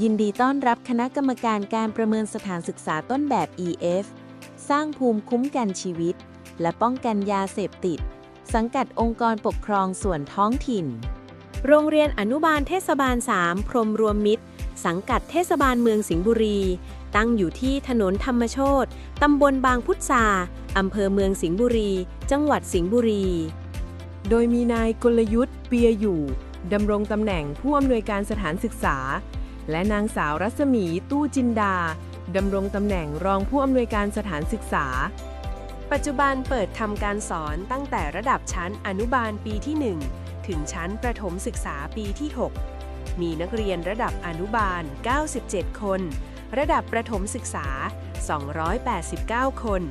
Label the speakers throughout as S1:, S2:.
S1: ยินดีต้อนรับคณะกรรมการการประเมินสถานศึกษาต้นแบบ EF สร้างภูมิคุ้มกันชีวิต และป้องกันยาเสพติด สังกัดองค์กรปกครองส่วนท้องถิ่น
S2: โรงเรียนอนุบาลเทศบาล 3 พรหมรวมมิตร สังกัดเทศบาลเมืองสิงห์บุรี ตั้งอยู่ที่ถนนธรรมโชตตำบลบางพุทธาอำเภอเมืองสิงห์บุรี จังหวัดสิงห์บุรี
S3: โดยมีนายกลยุทธ์เปียอยู่ดำรงตำแหน่งผู้อำนวยการสถานศึกษา และนางสาวรัศมีตู้จินดาดำรงตำแหน่งรองผู้อำนวยการสถานศึกษา
S2: ปัจจุบันเปิดทำการสอนตั้งแต่ระดับชั้นอนุบาลปีที่ 1 ถึงชั้นประถมศึกษาปีที่ 6 มีนักเรียนระดับอนุบาล 97 คน ระดับประถมศึกษา 289 คน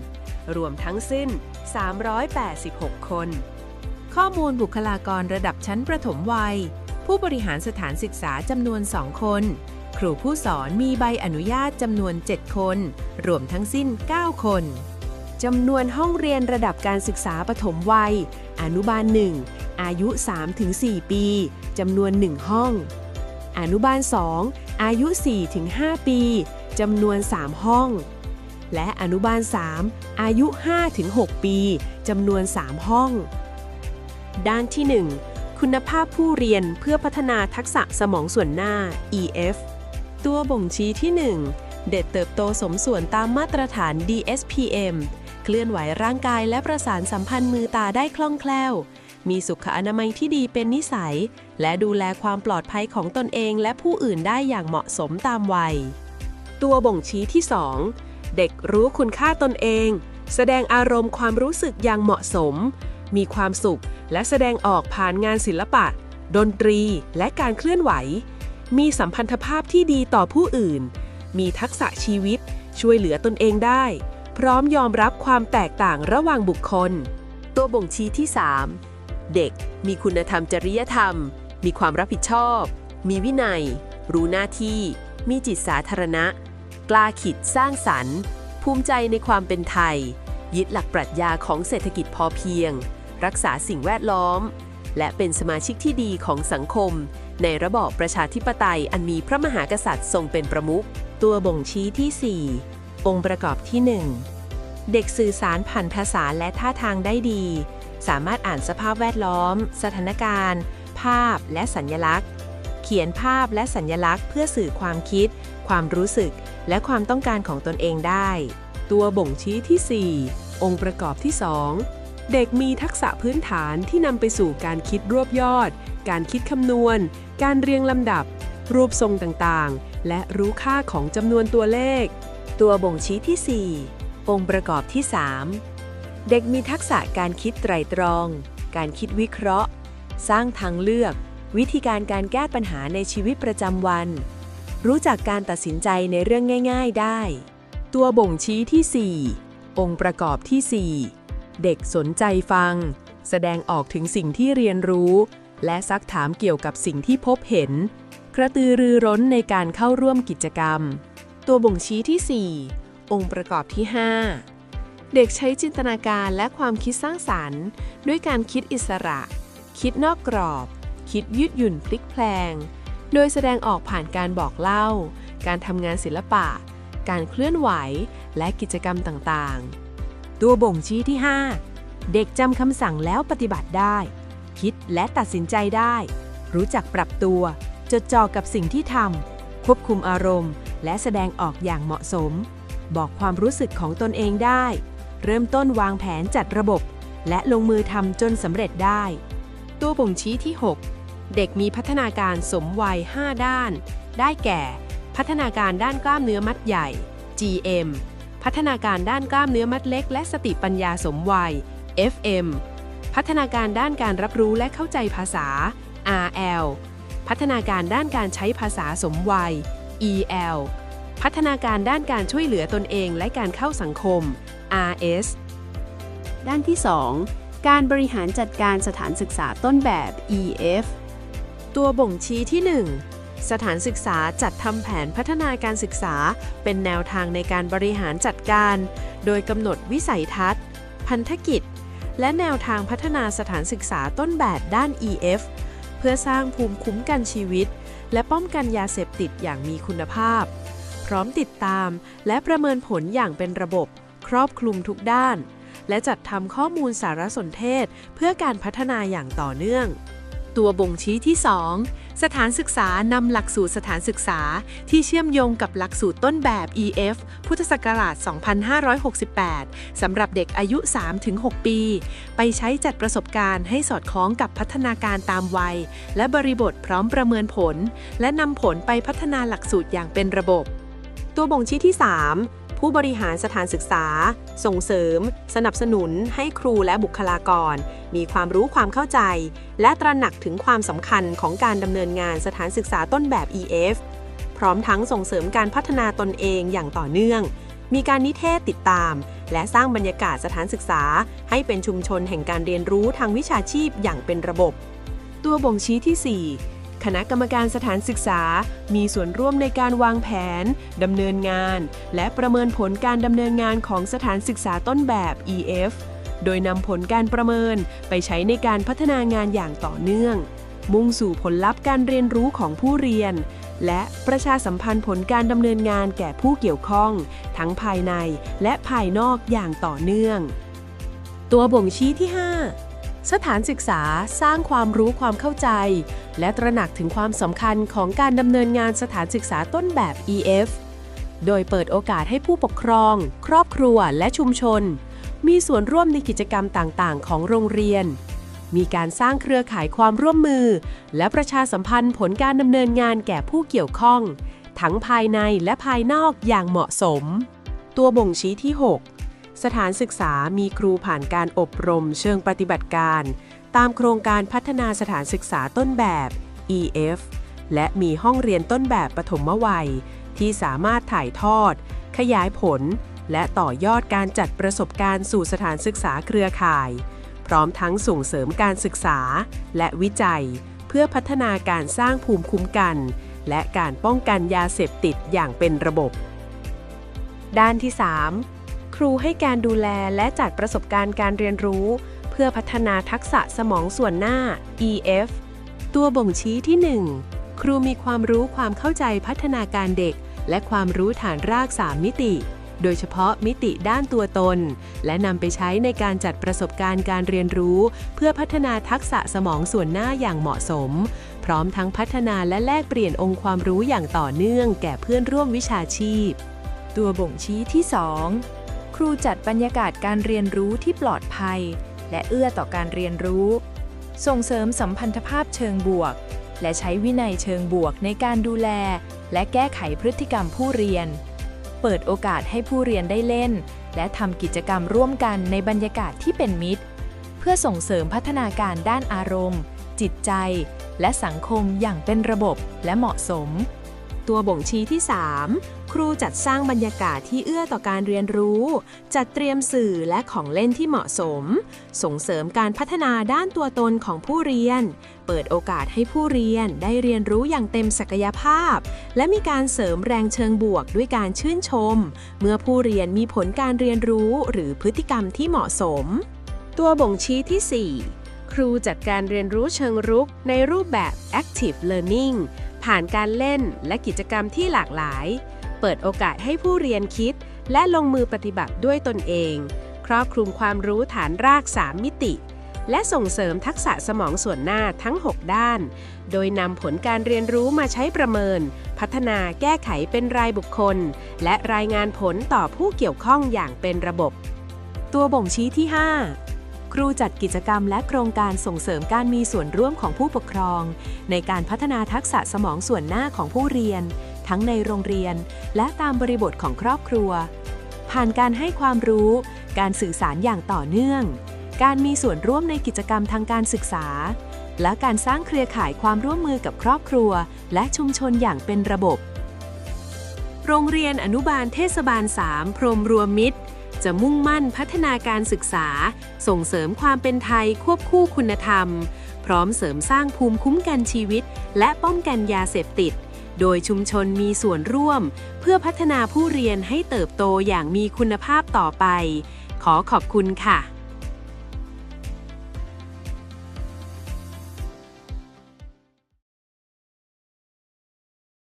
S2: รวมทั้งสิ้น 386 คน
S3: ข้อมูลบุคลากรระดับชั้นประถมวัย ผู้บริหารสถานศึกษาจำนวน 2 คน ครูผู้สอนมีใบอนุญาตจำนวน 7 คน รวมทั้งสิ้น 9 คน
S2: จำนวนห้องเรียนระดับการศึกษาปฐมวัย อนุบาล 1 อายุ 3-4 ปีจำนวน 1 ห้อง อนุบาล 2 อายุ 4-5 ปีจำนวน 3 ห้อง และอนุบาล 3 อายุ 5-6 ปีจำนวน 3 ห้อง ด้านที่ 1 คุณภาพผู้เรียนเพื่อพัฒนาทักษะสมองส่วนหน้า EF ตัวบ่งชี้ที่ 1 เด็กเติบโตสมส่วนตามมาตรฐาน DSPM เคลื่อนไหวร่างกายและประสานสัมพันธ์มือตาได้คล่องแคล่ว มีสุขอนามัยที่ดีเป็นนิสัย และดูแลความปลอดภัยของตนเองและผู้อื่นได้อย่างเหมาะสมตามวัย ตัวบ่งชี้ที่ 2 เด็กรู้คุณค่าตนเอง แสดงอารมณ์ความรู้สึกอย่างเหมาะสม มีความสุข และแสดงออกผ่านงานศิลปะ ดนตรี และการเคลื่อนไหว มีสัมพันธภาพที่ดีต่อผู้อื่น มีทักษะชีวิต ช่วยเหลือตนเองได้ พร้อมยอมรับความแตกต่างระหว่างบุคคล ตัวบ่งชี้ที่ 3 เด็กมีคุณธรรมจริยธรรม มีความรับผิดชอบ มีวินัย รู้หน้าที่ มีจิตสาธารณะ กล้าคิดสร้างสรรค์ ภูมิใจในความเป็นไทยยึดหลักปรัชญาของเศรษฐกิจพอเพียง รักษาสิ่งแวดล้อม และเป็นสมาชิกที่ดีของสังคม ในระบอบประชาธิปไตยอันมีพระมหากษัตริย์ทรงเป็นประมุข ตัวบ่งชี้ที่ 4 องค์ประกอบที่ 1 เด็กสื่อสารผ่านภาษาและท่าทางได้ดี สามารถอ่านสภาพแวดล้อม สถานการณ์ ภาพและสัญญลักษณ์ เขียนภาพและสัญญลักษณ์เพื่อสื่อความคิด ความรู้สึก และความต้องการของตนเองได้
S3: ตัวบ่งชี้ที่ 4 องค์ประกอบที่ 2 เด็กมีทักษะพื้นฐานที่นำไปสู่การคิดรวบยอด การคิดคำนวณ การเรียงลำดับ รูปทรงต่างๆ และรู้ค่าของจำนวนตัวเลข
S2: ตัวบ่งชี้ที่ 4 องค์ประกอบที่ 3 เด็กมีทักษะการคิดไตรตรอง การคิดวิเคราะห์ สร้างทางเลือก วิธีการการแก้ปัญหาในชีวิตประจำวัน รู้จักการตัดสินใจในเรื่องง่าย ๆ ได้
S3: ตัวบ่งชี้ที่ 4 องค์ประกอบที่ 4 ด็กสนใจฟัง แสดงออกถึงสิ่งที่เรียนรู้ และซักถามเกี่ยวกับสิ่งที่พบเห็น กระตือรือร้นในการเข้าร่วมกิจกรรม
S2: ตัวบ่งชี้ที่ 4 องค์ประกอบที่ 5 เด็กใช้จินตนาการและความคิดสร้างสรรค์ ด้วยการคิดอิสระ คิดนอกกรอบ คิดยืดหยุ่นพลิกแพลง โดยแสดงออกผ่านการบอกเล่า การทำงานศิลปะ การเคลื่อนไหว และกิจกรรมต่างๆ ตัวบ่งชี้ที่ 5 เด็กจำคำสั่งแล้วปฏิบัติได้ คิดและตัดสินใจได้ รู้จักปรับตัว จดจ่อกับสิ่งที่ทำควบคุมอารมณ์ และแสดงออกอย่างเหมาะสม บอกความรู้สึกของตนเองได้ เริ่มต้นวางแผนจัดระบบ และลงมือทำจนสำเร็จได้ ตัวบ่งชี้ที่ 6 เด็กมีพัฒนาการสมวัย 5 ด้าน ได้แก่ พัฒนาการด้านกล้ามเนื้อมัดใหญ่ GM พัฒนาการด้านกล้ามเนื้อมัดเล็ก และสติปัญญาสมวัย FM พัฒนาการด้านการรับรู้และเข้าใจภาษา RL พัฒนาการด้านการใช้ภาษาสมวัย EL พัฒนาการด้านการช่วยเหลือตนเองและการเข้าสังคม RS ด้านที่ 2 การบริหารจัดการสถานศึกษาต้นแบบ EF ตัวบ่งชี้ที่ 1 สถานศึกษาจัดทำแผนพัฒนาการศึกษา เป็นแนวทางในการบริหารจัดการ โดยกำหนดวิสัยทัศน์ พันธกิจ และแนวทางพัฒนาสถานศึกษาต้นแบบด้าน EF เพื่อสร้างภูมิคุ้มกันชีวิต และป้องกันยาเสพติดอย่างมีคุณภาพ พร้อมติดตามและประเมินผลอย่างเป็นระบบ ครอบคลุมทุกด้าน และจัดทำข้อมูลสารสนเทศ เพื่อการพัฒนาอย่างต่อเนื่อง ตัวบ่งชี้ที่ 2 สถานศึกษานำหลักสูตรสถานศึกษาที่เชื่อมโยงกับหลักสูตรต้นแบบ EF พุทธศักราช 2568 สำหรับเด็กอายุ 3-6 ปี ไปใช้จัดประสบการณ์ให้สอดคล้องกับพัฒนาการตามวัย และบริบทพร้อมประเมินผล และนำผลไปพัฒนาหลักสูตรอย่างเป็นระบบ ตัวบ่งชี้ที่ 3 ผู้บริหารสถานศึกษา ส่งเสริม สนับสนุน ให้ครูและบุคลากร มีความรู้ความเข้าใจ และตระหนักถึงความสำคัญของการดำเนินงานสถานศึกษาต้นแบบ EF พร้อมทั้งส่งเสริมการพัฒนาตนเองอย่างต่อเนื่อง มีการนิเทศติดตาม และสร้างบรรยากาศสถานศึกษา ให้เป็นชุมชนแห่งการเรียนรู้ทางวิชาชีพอย่างเป็นระบบ ตัวบ่งชี้ที่ 4 คณะกรรมการสถานศึกษา มีส่วนร่วมในการวางแผนดำเนินงาน และประเมินผลการดำเนินงานของสถานศึกษาต้นแบบ EF โดยนำผลการประเมินไปใช้ในการพัฒนางานอย่างต่อเนื่อง มุ่งสู่ผลลัพธ์การเรียนรู้ของผู้เรียน และประชาสัมพันธ์ผลการดำเนินงานแก่ผู้เกี่ยวข้อง ทั้งภายในและภายนอกอย่างต่อเนื่อง ตัวบ่งชี้ที่ 5 สถานศึกษาสร้างความรู้ความเข้าใจ และตระหนักถึงความสำคัญของการดำเนินงานสถานศึกษาต้นแบบ EF โดยเปิดโอกาสให้ผู้ปกครอง ครอบครัวและชุมชน มีส่วนร่วมในกิจกรรมต่างๆ ของโรงเรียน มีการสร้างเครือข่ายความร่วมมือ และประชาสัมพันธ์ผลการดำเนินงานแก่ผู้เกี่ยวข้อง ทั้งภายในและภายนอกอย่างเหมาะสม ตัวบ่งชี้ที่ 6 สถานศึกษามีครูผ่านการอบรมเชิงปฏิบัติการ ตามโครงการพัฒนาสถานศึกษาต้นแบบ EF และมีห้องเรียนต้นแบบปฐมวัย ที่สามารถถ่ายทอด ขยายผล และต่อยอดการจัดประสบการณ์สู่สถานศึกษาเครือข่าย พร้อมทั้งส่งเสริมการศึกษา และวิจัย เพื่อพัฒนาการสร้างภูมิคุ้มกัน และการป้องกันยาเสพติดอย่างเป็นระบบ ด้านที่ 3 รูให้การดูแลและจัดประสบการณ์การเรียนรู้ เพื่อพัฒนาทักษะสมองส่วนหน้า EF ตัวบ่งชี้ที่ 1 ครูมีความรู้ความเข้าใจพัฒนาการเด็ก และความรู้ฐานราก 3 มิติ โดยเฉพาะมิติด้านตัวตน และนำไปใช้ในการจัดประสบการณ์การเรียนรู้ เพื่อพัฒนาทักษะสมองส่วนหน้าอย่างเหมาะสม พร้อมทั้งพัฒนาและแลกเปลี่ยนองค์ความรู้อย่างต่อเนื่อง แก่เพื่อนร่วมวิชาชีพ
S4: ตัวบ่งชี้ที่ 2 รูจัดบรรยากาศการเรียนรู้ที่ปลอดภัย และเอื้อต่อการเรียนรู้ ส่งเสริมสัมพันธภาพเชิงบวก และใช้วินัยเชิงบวกในการดูแล และแก้ไขพฤติกรรมผู้เรียน เปิดโอกาสให้ผู้เรียนได้เล่น และทำกิจกรรมร่วมกันในบรรยากาศที่เป็นมิตร เพื่อส่งเสริมพัฒนาการด้านอารมณ์ จิตใจ และสังคมอย่างเป็นระบบและเหมาะสม
S2: ตัวบ่งชี้ที่ 3 ครูจัดสร้างบรรยากาศที่เอื้อต่อการเรียนรู้ จัดเตรียมสื่อและของเล่นที่เหมาะสม ส่งเสริมการพัฒนาด้านตัวตนของผู้เรียน เปิดโอกาสให้ผู้เรียนได้เรียนรู้อย่างเต็มศักยภาพ และมีการเสริมแรงเชิงบวกด้วยการชื่นชม เมื่อผู้เรียนมีผลการเรียนรู้หรือพฤติกรรมที่เหมาะสม ตัวบ่งชี้ที่ 4 ครูจัดการเรียนรู้เชิงรุกในรูปแบบ active learning ผ่านการเล่นและกิจกรรมที่หลากหลาย เปิดโอกาสให้ผู้เรียนคิด และลงมือปฏิบัติด้วยตนเอง ครอบคลุมความรู้ฐานราก 3 มิติ และส่งเสริมทักษะสมองส่วนหน้าทั้ง 6 ด้าน โดยนำผลการเรียนรู้มาใช้ประเมิน พัฒนาแก้ไขเป็นรายบุคคล และรายงานผลต่อผู้เกี่ยวข้องอย่างเป็นระบบ ตัวบ่งชี้ที่ 5ครูจัดกิจกรรมและโครงการส่งเสริมการมีส่วนร่วมของผู้ปกครอง ในการพัฒนาทักษะสมองส่วนหน้าของผู้เรียน ทั้งในโรงเรียน และตามบริบทของครอบครัว ผ่านการให้ความรู้ การสื่อสารอย่างต่อเนื่อง การมีส่วนร่วมในกิจกรรมทางการศึกษา และการสร้างเครือข่ายความร่วมมือกับครอบครัว และชุมชนอย่างเป็นระบบ โรงเรียนอนุบาลเทศบาล 3 พรมรวมมิตรจะมุ่งมั่นพัฒนาการศึกษา ส่งเสริมความเป็นไทยควบคู่คุณธรรม พร้อมเสริมสร้างภูมิคุ้มกันชีวิต และป้องกันยาเสพติด โดยชุมชนมีส่วนร่วม เพื่อพัฒนาผู้เรียนให้เติบโตอย่างมีคุณภาพต่อไป ขอขอบคุณค่ะ